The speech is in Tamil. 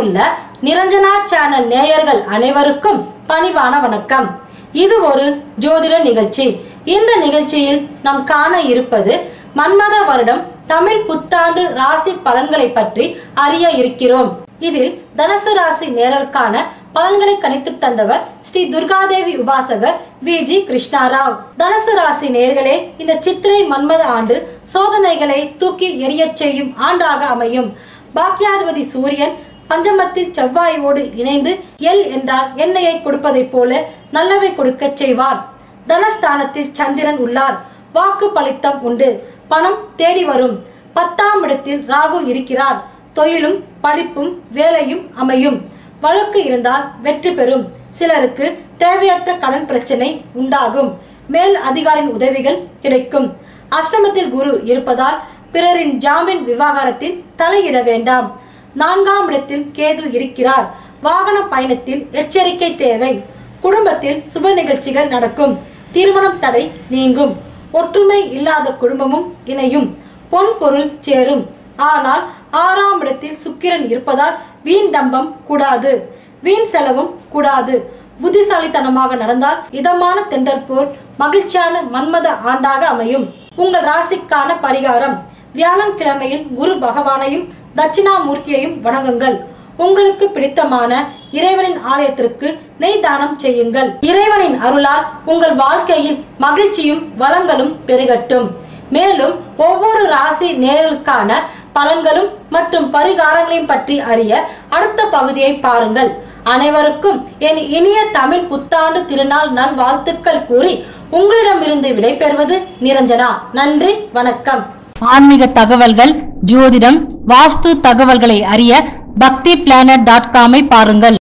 உள்ள நிரஞ்சனா சேனல் நேயர்கள் அனைவருக்கும் பணிவான வணக்கம். இது ஒரு ஜோதிட நிகழ்ச்சி. இந்த நிகழ்ச்சியில் நாம் காண இருப்பது மன்மத வருடம் தமிழ் புத்தாண்டு ராசி பலன்களை பற்றி அறிய இருக்கிறோம். இதில் தனுசு ராசி நேரலுக்கான பலன்களை கணித்து தந்தவர் ஸ்ரீ துர்காதேவி உபாசகர் வி ஜி கிருஷ்ணாராவ். தனுசு ராசி நேர்களே இந்த சித்திரை மன்மத ஆண்டு சோதனைகளை தூக்கி எரியச் செய்யும் ஆண்டாக அமையும். பாக்கியாதிபதி சூரியன் பஞ்சமத்தில் செவ்வாயோடு இணைந்து எல் என்றால் எண்ணெயை கொடுப்பதைப் போல நல்லவை கொடுக்கச் செய்வார். தனஸ்தானத்தில் சந்திரன் உள்ளார். வாக்கு பலித்தம் உண்டு. பணம் தேடி வரும். பத்தாம் இடத்தில் ராகு இருக்கிறார். தொழிலும் படிப்பும் வேலையும் அமையும். வழக்கு இருந்தால் வெற்றி பெறும். சிலருக்கு தேவையற்ற கடன் பிரச்சனை உண்டாகும். மேல் அதிகாரின் உதவிகள் கிடைக்கும். அஷ்டமத்தில் குரு இருப்பதால் பிறரின் ஜாமீன் விவகாரத்தில் தலையிட வேண்டாம். நான்காம் இடத்தில் கேது இருக்கிறார். வாகன பயணத்தில் எச்சரிக்கை தேவை. குடும்பத்தில் சுப நிகழ்ச்சிகள் நடக்கும். திருமணம் தடை நீங்கும். ஒற்றுமை இல்லாத குடும்பமும் இணையும். பொன் பொருள் சேரும். ஆனால் ஆறாம் இடத்தில் சுக்கிரன் இருப்பதால் வீண் தம்பம் கூடாது. வீண் செலவும் கூடாது. புத்திசாலித்தனமாக நடந்தால் இதமான தென்றல் போல் மகிழ்ச்சியான மன்மத ஆண்டாக அமையும். உங்கள் ராசிக்கான பரிகாரம். வியாழன் கிழமையில் குரு பகவானையும் தட்சிணாமூர்த்தியையும் வணங்குங்கள். உங்களுக்கு பிடித்தமான இறைவனின் ஆலயத்திற்கு நெய் தானம் செய்யுங்கள். இறைவனின் அருளால் உங்கள் வாழ்க்கையில் மகிழ்ச்சியும் வளங்களும் பெருகட்டும். மேலும் ஒவ்வொரு ராசி நேரலுக்கான பலன்களும் மற்றும் பரிகாரங்களையும் பற்றி அறிய அடுத்த பகுதியை பாருங்கள். அனைவருக்கும் என் இனிய தமிழ் புத்தாண்டு திருநாள் நல் வாழ்த்துக்கள் கூறி உங்களிடமிருந்து விடைபெறுவது நிரஞ்சனா. நன்றி வணக்கம். ஆன்மீக தகவல்கள் ஜோதிடம் வாஸ்து தகவல்களை அறிய பக்தி பிளானட் டாட் காமை பாருங்கள்.